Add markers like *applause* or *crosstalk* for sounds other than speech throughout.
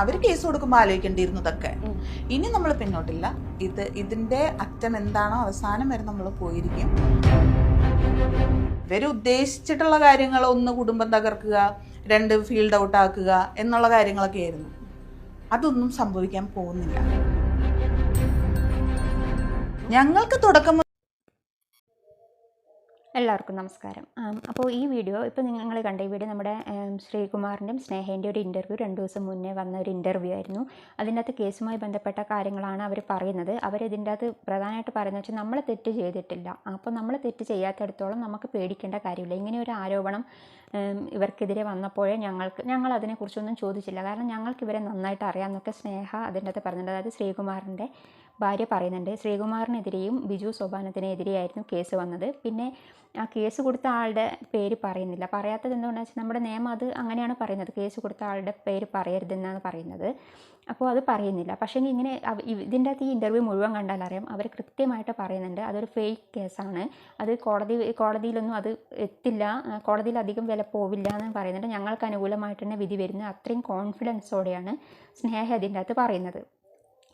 അവർ case കൊടുക്കുമ്പോൾ ആലോചിക്കേണ്ടിയിരുന്നതൊക്കെ. ഇനി നമ്മൾ പിന്നോട്ടില്ല. ഇത് ഇതിന്റെ അറ്റം എന്താണോ അവസാനം വരെ നമ്മൾ പോയിരിക്കും. ഇവർ ഉദ്ദേശിച്ചിട്ടുള്ള കാര്യങ്ങൾ ഒന്ന് കുടുംബം തകർക്കുക രണ്ട് ഫീൽഡ് ഔട്ട് ആക്കുക എന്നുള്ള കാര്യങ്ങളൊക്കെ ആയിരുന്നു. അതൊന്നും സംഭവിക്കാൻ പോകുന്നില്ല. ഞങ്ങൾക്ക് തുടക്കം എല്ലാവർക്കും നമസ്കാരം. അപ്പോൾ ഈ വീഡിയോ ഇപ്പോൾ നിങ്ങൾ കണ്ട ഈ വീഡിയോ നമ്മുടെ ശ്രീകുമാറിന്റെയും സ്നേഹേന്റെ ഒരു ഇന്റർവ്യൂ രണ്ട് ദിവസം മുന്നേ വന്ന ഒരു ഇന്റർവ്യൂ ആയിരുന്നു. അതിന്റെ അകത്ത് കേസുമായി ബന്ധപ്പെട്ട കാര്യങ്ങളാണ് അവർ പറയുന്നത്. അവരിതിന്റെ അകത്ത് പ്രധാനമായിട്ട് പറയുന്നത് വെച്ചാൽ നമ്മൾ തെറ്റ് ചെയ്തിട്ടില്ല. അപ്പോൾ നമ്മൾ തെറ്റ് ചെയ്യാത്തടത്തോളം നമുക്ക് പേടിക്കേണ്ട കാര്യമില്ല. ഇങ്ങനെ ഒരു ആരോപണം ഇവർക്കെതിരെ വന്നപ്പോഴേ ഞങ്ങൾക്ക് ഞങ്ങൾ അതിനെക്കുറിച്ചൊന്നും ചോദിച്ചില്ല. കാരണം ഞങ്ങൾക്ക് ഇവരെ നന്നായിട്ട് അറിയാമെന്നൊക്കെ സ്നേഹ അതിന്റെ അകത്ത് പറഞ്ഞത് അതായത് ശ്രീകുമാറിന്റെ ഭാര്യ പറയുന്നുണ്ട്. ശ്രീകുമാറിനെതിരെയും ബിജു സോപാനത്തിനെതിരെയായിരുന്നു കേസ് വന്നത്. പിന്നെ ആ കേസ് കൊടുത്ത ആളുടെ പേര് പറയുന്നില്ല. പറയാത്തത് എന്തുകൊണ്ടാണെന്ന് വെച്ചാൽ നമ്മുടെ നിയമം അത് അങ്ങനെയാണ് പറയുന്നത്. കേസ് കൊടുത്ത ആളുടെ പേര് പറയരുതെന്നാണ് പറയുന്നത്. അപ്പോൾ അത് പറയുന്നില്ല. പക്ഷേ ഇങ്ങനെ ഇതിന്റെ അകത്ത് ഈ ഇന്റർവ്യൂ മുഴുവൻ കണ്ടാൽ അറിയാം. അവർ കൃത്യമായിട്ട് പറയുന്നുണ്ട്. അതൊരു ഫേക്ക് കേസാണ് അത് കോടതി കോടതിയിലൊന്നും അത് എത്തില്ല. കോടതിയിൽ അധികം വില പോവില്ല എന്ന് പറയുന്നുണ്ട്. ഞങ്ങൾക്ക് അനുകൂലമായിട്ട് തന്നെ വിധി വരുന്നത് അത്രയും കോൺഫിഡൻസോടെയാണ് സ്നേഹ ഇതിന്റെ അകത്ത് പറയുന്നത്.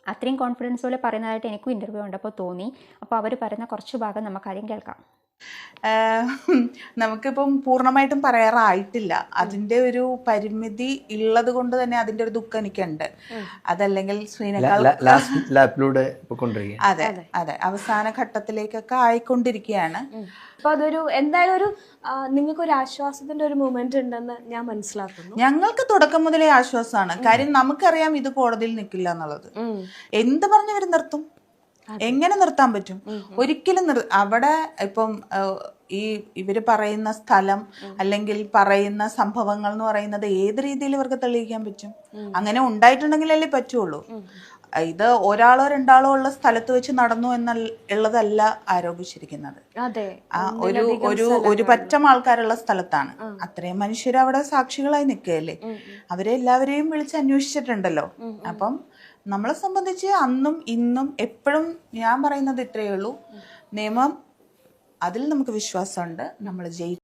അത്രയും കോൺഫിഡൻസോടെ പറയുന്നതായിട്ട് എനിക്കും ഇന്റർവ്യൂ ഉണ്ടപ്പോൾ തോന്നി. അപ്പോൾ അവർ പറയുന്ന കുറച്ച് ഭാഗം നമുക്കാദ്യം കേൾക്കാം. നമുക്കിപ്പം പൂർണമായിട്ടും പറയാറായിട്ടില്ല. അതിന്റെ ഒരു പരിമിതി ഉള്ളത് കൊണ്ട് തന്നെ അതിന്റെ ഒരു ദുഃഖം എനിക്കുണ്ട്. അതല്ലെങ്കിൽ ശ്രീനേക്കാൾ *laughs* അതെ അതെ. അവസാന ഘട്ടത്തിലേക്കൊക്കെ ആയിക്കൊണ്ടിരിക്കുകയാണ്. അപ്പൊ അതൊരു എന്തായാലും ഒരു നിങ്ങൾക്ക് ഒരു ആശ്വാസത്തിന്റെ ഒരു മൂമെന്റ് ഉണ്ടെന്ന് ഞാൻ മനസ്സിലാക്കുന്നു. ഞങ്ങൾക്ക് തുടക്കം മുതലേ ആശ്വാസമാണ്. കാര്യം നമുക്കറിയാം ഇത് കോടതിയിൽ നിൽക്കില്ല എന്നുള്ളത്. എന്ത് പറഞ്ഞു നിർത്തും? എങ്ങനെ നിർത്താൻ പറ്റും? ഒരിക്കലും നിർ അവിടെ ഇപ്പം ഈ ഇവർ പറയുന്ന സ്ഥലം അല്ലെങ്കിൽ പറയുന്ന സംഭവങ്ങൾ എന്ന് പറയുന്നത് ഏത് രീതിയിൽ ഇവർക്ക് തെളിയിക്കാൻ പറ്റും? അങ്ങനെ ഉണ്ടായിട്ടുണ്ടെങ്കിലല്ലേ പറ്റുള്ളൂ. ഇത് ഒരാളോ രണ്ടാളോ ഉള്ള സ്ഥലത്ത് വെച്ച് നടന്നു എന്നുള്ളതല്ല ആരോപിച്ചിരിക്കുന്നത്. അതെ. ആ ഒരു ഒരു ഒരു പറ്റം ആൾക്കാരുള്ള സ്ഥലത്താണ്. അത്രയും മനുഷ്യർ അവിടെ സാക്ഷികളായി നിൽക്കുകയല്ലേ? അവരെ എല്ലാവരെയും വിളിച്ച് അന്വേഷിച്ചിട്ടുണ്ടല്ലോ. അപ്പം നമ്മളെ സംബന്ധിച്ച് അന്നും ഇന്നും എപ്പോഴും ഞാൻ പറയുന്നത് ഇത്രയേ ഉള്ളൂ. നിയമം അതിൽ നമുക്ക് വിശ്വാസമുണ്ട്. നമ്മൾ ജയി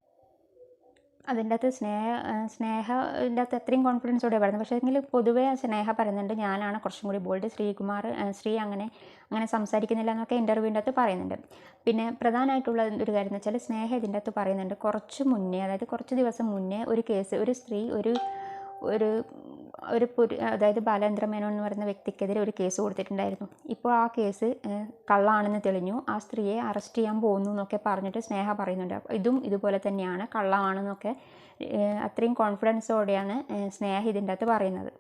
അതിന്റെ അകത്ത് സ്നേഹ സ്നേഹത്തിന്റെ അകത്ത് അത്രയും കോൺഫിഡൻസോടെ പറയുന്നത് പക്ഷേ എങ്കിൽ പൊതുവേ സ്നേഹ പറയുന്നുണ്ട്. ഞാനാണ് കുറച്ചും കൂടി ബോൾഡ് ശ്രീകുമാർ ശ്രീ അങ്ങനെ അങ്ങനെ സംസാരിക്കുന്നില്ല എന്നൊക്കെ ഇന്റർവ്യൂവിന്റെ അകത്ത് പറയുന്നുണ്ട്. പിന്നെ പ്രധാനമായിട്ടുള്ള ഒരു കാര്യം എന്ന് വെച്ചാൽ സ്നേഹ ഇതിന്റെ അകത്ത് പറയുന്നുണ്ട്. കുറച്ച് മുന്നേ അതായത് കുറച്ച് ദിവസം മുന്നേ ഒരു കേസ് ഒരു സ്ത്രീ ഒരു ഒരു ഒരു പുരു അതായത് ബാലേന്ദ്ര മേനോൻ എന്ന് പറയുന്ന വ്യക്തിക്കെതിരെ ഒരു കേസ് കൊടുത്തിട്ടുണ്ടായിരുന്നു. ഇപ്പോൾ ആ കേസ് കള്ളാണെന്ന് തെളിഞ്ഞു. ആ സ്ത്രീയെ അറസ്റ്റ് ചെയ്യാൻ പോകുന്നു എന്നൊക്കെ പറഞ്ഞിട്ട് സ്നേഹ പറയുന്നുണ്ട്. ഇതും ഇതുപോലെ തന്നെയാണ്. കള്ളമാണെന്നൊക്കെ അത്രയും കോൺഫിഡൻസോടെയാണ് സ്നേഹ ഇതിന്റെ അകത്ത് പറയുന്നത്.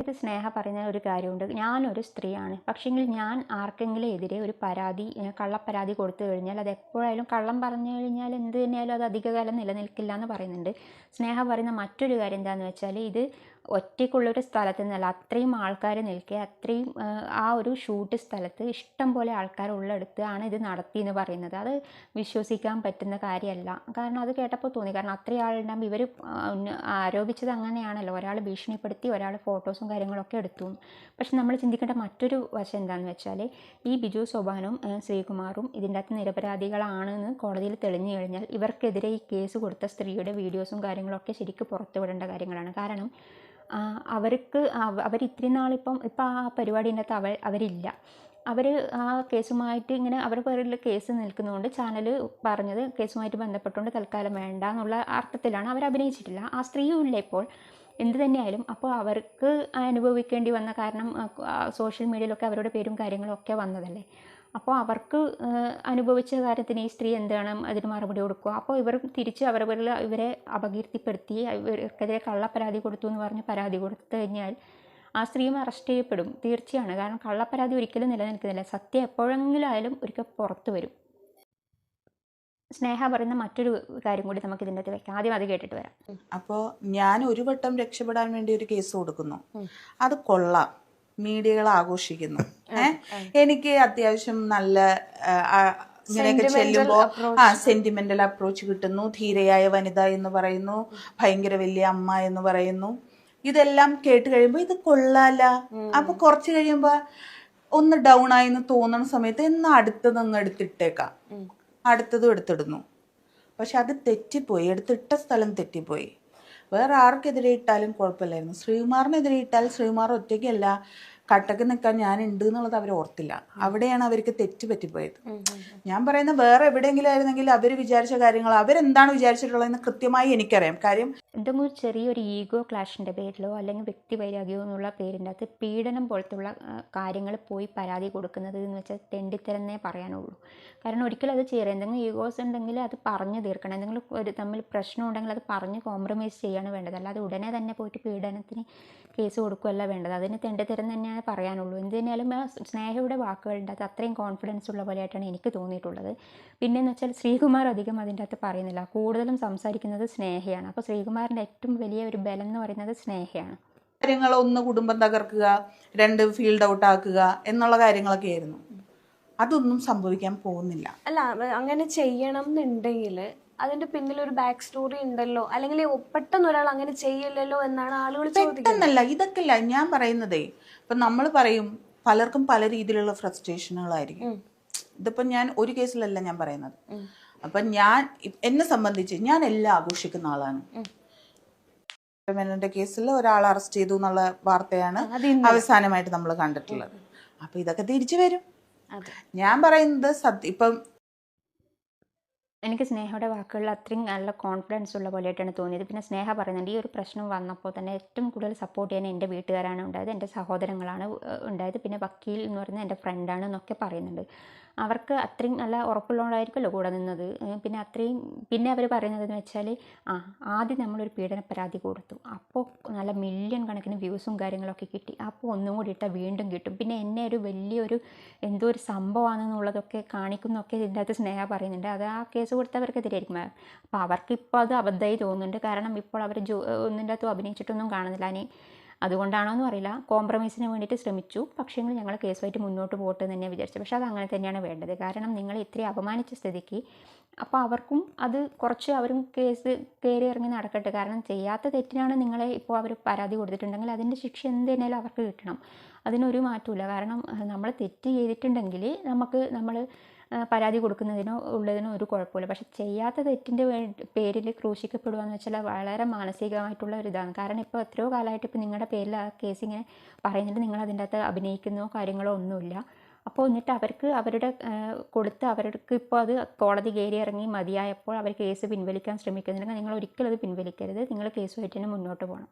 ഇത് സ്നേഹ പറയുന്ന ഒരു കാര്യമുണ്ട്. ഞാനൊരു സ്ത്രീയാണ്. പക്ഷേങ്കിൽ ഞാൻ ആർക്കെങ്കിലും എതിരെ ഒരു പരാതി കള്ളപ്പരാതി കൊടുത്തു കഴിഞ്ഞാൽ അത് എപ്പോഴായാലും കള്ളം പറഞ്ഞു കഴിഞ്ഞാൽ എന്ത് തന്നെയായാലും അത് അധികകാലം നിലനിൽക്കില്ല എന്ന് പറയുന്നുണ്ട്. സ്നേഹ പറയുന്ന മറ്റൊരു കാര്യം എന്താണെന്ന് വെച്ചാൽ ഇത് ഒറ്റയ്ക്കുള്ളൊരു സ്ഥലത്ത് നിന്നല്ല അത്രയും ആൾക്കാർ നിൽക്കുക അത്രയും ആ, ഒരു ഷൂട്ട് സ്ഥലത്ത് ഇഷ്ടം പോലെ ആൾക്കാർ ആണ് ഇത് നടത്തി എന്ന് പറയുന്നത്. അത് വിശ്വസിക്കാൻ പറ്റുന്ന കാര്യമല്ല കാരണം അത് കേട്ടപ്പോൾ തോന്നി. കാരണം അത്രയും ആളുണ്ടാകുമ്പോൾ ഇവർ ആരോപിച്ചത് അങ്ങനെയാണല്ലോ. ഒരാൾ ഭീഷണിപ്പെടുത്തി ഒരാൾ ഫോട്ടോസും കാര്യങ്ങളൊക്കെ എടുത്തു. പക്ഷെ നമ്മൾ ചിന്തിക്കേണ്ട മറ്റൊരു വശം എന്താണെന്ന് വെച്ചാൽ ഈ ബിജു സോബാനും ശ്രീകുമാറും ഇതിന്റെ അകത്ത് നിരപരാധികളാണെന്ന് കോടതിയിൽ തെളിഞ്ഞു കഴിഞ്ഞാൽ ഇവർക്കെതിരെ ഈ കേസ് കൊടുത്ത സ്ത്രീയുടെ വീഡിയോസും കാര്യങ്ങളൊക്കെ ശരിക്കും പുറത്തുവിടേണ്ട കാര്യങ്ങളാണ്. കാരണം അവർക്ക് അവ- അവർ ഇത്രയും നാളിപ്പം ഇപ്പം ആ പരിപാടീന്റെ അകത്ത് അവർ അവരില്ല. അവർ ആ കേസുമായിട്ട് ഇങ്ങനെ അവരുടെ പേരിൽ കേസ് നിൽക്കുന്നതുകൊണ്ട് ചാനൽ പറഞ്ഞത് കേസുമായിട്ട് ബന്ധപ്പെട്ടുകൊണ്ട് തൽക്കാലം വേണ്ട എന്നുള്ള അർത്ഥത്തിലാണ്. അവർ അഭിനയിച്ചിട്ടില്ല. ആ സ്ത്രീയും ഇല്ല ഇപ്പോൾ. എന്ത് തന്നെയായാലും അപ്പോൾ അവർക്ക് അനുഭവിക്കേണ്ടി വന്ന കാരണം സോഷ്യൽ മീഡിയയിലൊക്കെ അവരുടെ പേരും കാര്യങ്ങളും ഒക്കെ വന്നതല്ലേ? അപ്പോൾ അവർക്ക് അനുഭവിച്ച കാര്യത്തിന് ഈ സ്ത്രീ എന്താണ് അതിന് മറുപടി കൊടുക്കുക? അപ്പോൾ ഇവർ തിരിച്ച് അവരവരിൽ ഇവരെ അപകീർത്തിപ്പെടുത്തി ഇവർക്കെതിരെ കള്ളപ്പരാതി കൊടുത്തു എന്ന് പറഞ്ഞ് പരാതി കൊടുത്തു കഴിഞ്ഞാൽ ആ സ്ത്രീയും അറസ്റ്റ് ചെയ്യപ്പെടും. തീർച്ചയാണ്. കാരണം കള്ളപ്പരാതി ഒരിക്കലും നിലനിൽക്കുന്നില്ല. സത്യം എപ്പോഴെങ്കിലും ആയാലും ഒരിക്കൽ പുറത്തു വരും. സ്നേഹ പറയുന്ന മറ്റൊരു കാര്യം കൂടി നമുക്ക് ഇതിന്റെ അകത്ത് വെക്കാം. ആദ്യം അത് കേട്ടിട്ട് വരാം. അപ്പോൾ ഞാൻ ഒരു വട്ടം രക്ഷപ്പെടാൻ വേണ്ടി ഒരു കേസ് കൊടുക്കുന്നു. അത് കൊള്ളാം. മീഡിയകൾ ആഘോഷിക്കുന്നു. ഏഹ് എനിക്ക് അത്യാവശ്യം നല്ല ഇങ്ങനെയൊക്കെ ചെല്ലുമ്പോൾ ആ സെന്റിമെന്റൽ അപ്രോച്ച് കിട്ടുന്നു. ധീരയായ വനിത എന്ന് പറയുന്നു. ഭയങ്കര വലിയ അമ്മ എന്ന് പറയുന്നു. ഇതെല്ലാം കേട്ട് കഴിയുമ്പോൾ ഇത് കൊള്ളാല. അപ്പൊ കുറച്ച് കഴിയുമ്പോ ഒന്ന് ഡൗൺ ആയി എന്ന് തോന്നുന്ന സമയത്ത് എന്നാ അടുത്തത് അങ്ങ് എടുത്തിട്ടേക്കാം. അടുത്തതും എടുത്തിടുന്നു. പക്ഷെ അത് തെറ്റിപ്പോയി. എടുത്തിട്ട സ്ഥലം തെറ്റിപ്പോയി. വേറെ ആർക്കെതിരെ ഇട്ടാലും കുഴപ്പമില്ലായിരുന്നു. ശ്രീകുമാറിനെതിരെ ഇട്ടാൽ ശ്രീകുമാർ ഒറ്റയ്ക്കല്ല. കട്ടക്ക് നിൽക്കാൻ ഞാൻ ഉണ്ട് എന്നുള്ളത് അവർ ഓർത്തില്ല. അവിടെയാണ് അവർക്ക് തെറ്റ് പറ്റിപ്പോയത്. ഞാൻ പറയുന്ന വേറെ എവിടെയെങ്കിലും ആയിരുന്നെങ്കിൽ അവർ വിചാരിച്ച കാര്യങ്ങൾ അവരെന്താണ് വിചാരിച്ചിട്ടുള്ളതെന്ന് കൃത്യമായി എനിക്കറിയാം. കാര്യം എന്തെങ്കിലും ഒരു ചെറിയൊരു ഈഗോ ക്ലാഷിന്റെ പേരിലോ അല്ലെങ്കിൽ വ്യക്തി വൈരാഗ്യമോ എന്നുള്ള പേരിന്റെ അകത്ത് പീഡനം പോലത്തുള്ള കാര്യങ്ങൾ പോയി പരാതി കൊടുക്കുന്നത് എന്ന് വെച്ചാൽ തെണ്ടിത്തരന്നേ പറയാനുള്ളൂ. കാരണം ഒരിക്കലും അത് ചെയ്യരുത്. എന്തെങ്കിലും ഈഗോസ് ഉണ്ടെങ്കിൽ അത് പറഞ്ഞു തീർക്കണം. എന്തെങ്കിലും ഒരു തമ്മിൽ പ്രശ്നം ഉണ്ടെങ്കിൽ അത് പറഞ്ഞ് കോംപ്രമൈസ് ചെയ്യാണ് വേണ്ടത്. അല്ലാതെ ഉടനെ തന്നെ പോയിട്ട് പീഡനത്തിന് കേസ് കൊടുക്കുകയല്ല വേണ്ടത്. അതിന് തെണ്ടിത്തരം തന്നെയാണ് പറയാനുള്ളൂ. എന്ത് തന്നെയാലും ആ സ്നേഹയുടെ വാക്കുകളുടെ അത് അത്രയും കോൺഫിഡൻസ് ഉള്ള പോലെയായിട്ടാണ് എനിക്ക് തോന്നിയിട്ടുള്ളത്. പിന്നെയെന്ന് വെച്ചാൽ ശ്രീകുമാർ അധികം അതിന്റെ അകത്ത് പറയുന്നില്ല. കൂടുതലും സംസാരിക്കുന്നത് സ്നേഹയാണ്. അപ്പോൾ ശ്രീകുമാറിന്റെ ഏറ്റവും വലിയ ഒരു ബലം എന്ന് പറയുന്നത് സ്നേഹയാണ്. കാര്യങ്ങൾ ഒന്ന് കുടുംബം തകർക്കുക രണ്ട് ഫീൽഡ് ഔട്ട് ആക്കുക എന്നുള്ള കാര്യങ്ങളൊക്കെ ആയിരുന്നു. അതൊന്നും സംഭവിക്കാൻ പോകുന്നില്ല. അല്ല അങ്ങനെ ചെയ്യണം എന്നുണ്ടെങ്കിൽ അതിന്റെ പിന്നിൽ ഒരു ബാക്ക് സ്റ്റോറി ഉണ്ടല്ലോ. അല്ലെങ്കിൽ പെട്ടെന്ന് ഒരാൾ അങ്ങനെ ചെയ്യില്ലല്ലോ എന്നാണ് ആളുകൾ പെട്ടെന്നല്ല ഇതൊക്കെയല്ല ഞാൻ പറയുന്നതേ. ഇപ്പൊ നമ്മൾ പറയും പലർക്കും പല രീതിയിലുള്ള ഫ്രസ്ട്രേഷനുകളായിരിക്കും ഇതിപ്പോ ഞാൻ ഒരു കേസിലല്ല ഞാൻ പറയുന്നത്. അപ്പൊ ഞാൻ എന്നെ സംബന്ധിച്ച് ഞാൻ എല്ലാം ആഘോഷിക്കുന്ന ആളാണ്. മെനന്റെ കേസിൽ ഒരാൾ അറസ്റ്റ് ചെയ്തു എന്നുള്ള വാർത്തയാണ് അവസാനമായിട്ട് നമ്മൾ കണ്ടിട്ടുള്ളത്. അപ്പൊ ഇതൊക്കെ തിരിച്ചു വരും. ഞാൻ പറയുന്നത് സത്യം ഇപ്പം എനിക്ക് സ്നേഹയുടെ വാക്കുകളിൽ അത്രയും നല്ല കോൺഫിഡൻസ് ഉള്ള പോലെയായിട്ടാണ് തോന്നിയത്. പിന്നെ സ്നേഹ പറയുന്നുണ്ട് ഈ ഒരു പ്രശ്നം വന്നപ്പോൾ തന്നെ ഏറ്റവും കൂടുതൽ സപ്പോർട്ട് ചെയ്യാൻ എന്റെ വീട്ടുകാരാണ് ഉണ്ടായത് എന്റെ സഹോദരങ്ങളാണ് ഉണ്ടായത്. പിന്നെ വക്കീൽ എന്ന് പറയുന്നത് എന്റെ ഫ്രണ്ടാണ് എന്നൊക്കെ പറയുന്നുണ്ട്. അവർക്ക് അത്രയും നല്ല ഉറപ്പുള്ളതുകൊണ്ടായിരിക്കുമല്ലോ കൂടെ നിന്നത്. പിന്നെ അത്രയും പിന്നെ അവർ പറയുന്നത് എന്ന് വെച്ചാൽ ആ ആദ്യം നമ്മളൊരു പീഡന പരാതി കൊടുത്തു. അപ്പോൾ നല്ല മില്യൺ കണക്കിന് വ്യൂസും കാര്യങ്ങളൊക്കെ കിട്ടി. അപ്പോൾ ഒന്നും കൂടി ഇട്ടാൽ വീണ്ടും കിട്ടും. പിന്നെ എന്നെ ഒരു വലിയൊരു എന്തോ ഒരു സംഭവമാണെന്നുള്ളതൊക്കെ കാണിക്കുന്നൊക്കെ ഇതിന്റെ അകത്ത് സ്നേഹ പറയുന്നുണ്ട്. അത് ആ കേസ് കൊടുത്തവർക്കെതിരായിരിക്കും അപ്പോൾ അവർക്ക് ഇപ്പോൾ അത് അബദ്ധമായി തോന്നുന്നുണ്ട്. കാരണം ഇപ്പോൾ അവർ ജോ ഒന്നിന്റെ അകത്തും അഭിനയിച്ചിട്ടൊന്നും കാണുന്നില്ല. ഇനി അതുകൊണ്ടാണോ എന്ന് അറിയില്ല. കോംപ്രമൈസിന് വേണ്ടിയിട്ട് ശ്രമിച്ചു. പക്ഷേ ഞങ്ങൾ കേസുമായിട്ട് മുന്നോട്ട് പോകട്ടെ എന്ന് തന്നെ വിചാരിച്ചു പക്ഷേ അത് അങ്ങനെ തന്നെയാണ് വേണ്ടത്. കാരണം നിങ്ങൾ ഇത്രയും അപമാനിച്ച സ്ഥിതിക്ക് അപ്പോൾ അവർക്കും അത് കുറച്ച് അവരും കേസ് കയറി ഇറങ്ങി നടക്കട്ടെ. കാരണം ചെയ്യാത്ത തെറ്റിനാണ് നിങ്ങളെ ഇപ്പോൾ അവർ പരാതി കൊടുത്തിട്ടുണ്ടെങ്കിൽ അതിന്റെ ശിക്ഷ എന്ത് അവർക്ക് കിട്ടണം. അതിനൊരു മാറ്റമില്ല കാരണം നമ്മൾ തെറ്റ് ചെയ്തിട്ടുണ്ടെങ്കിൽ നമുക്ക് നമ്മൾ പരാതി കൊടുക്കുന്നതിനോ ഉള്ളതിനോ ഒരു കുഴപ്പമില്ല. പക്ഷെ ചെയ്യാത്ത തെറ്റിന്റെ പേരിൽ ക്രൂശിക്കപ്പെടുക എന്ന് വെച്ചാൽ വളരെ മാനസികമായിട്ടുള്ള ഒരു ഇതാണ്. കാരണം ഇപ്പോൾ എത്രയോ കാലമായിട്ട് ഇപ്പോൾ നിങ്ങളുടെ പേരിൽ ആ കേസ് ഇങ്ങനെ പറയുന്നുണ്ട്. നിങ്ങൾ അതിന്റെ അകത്ത് അഭിനയിക്കുന്നോ കാര്യങ്ങളോ ഒന്നുമില്ല. അപ്പോൾ എന്നിട്ട് അവർക്ക് അവരുടെ കൊടുത്ത് അവർക്ക് ഇപ്പോൾ അത് കോടതി കയറി ഇറങ്ങി മതിയായപ്പോൾ അവർ കേസ് പിൻവലിക്കാൻ ശ്രമിക്കുന്നുണ്ടെങ്കിൽ നിങ്ങൾ ഒരിക്കലും അത് പിൻവലിക്കരുത്. നിങ്ങൾ കേസുമായിട്ട് തന്നെ മുന്നോട്ട് പോകണം.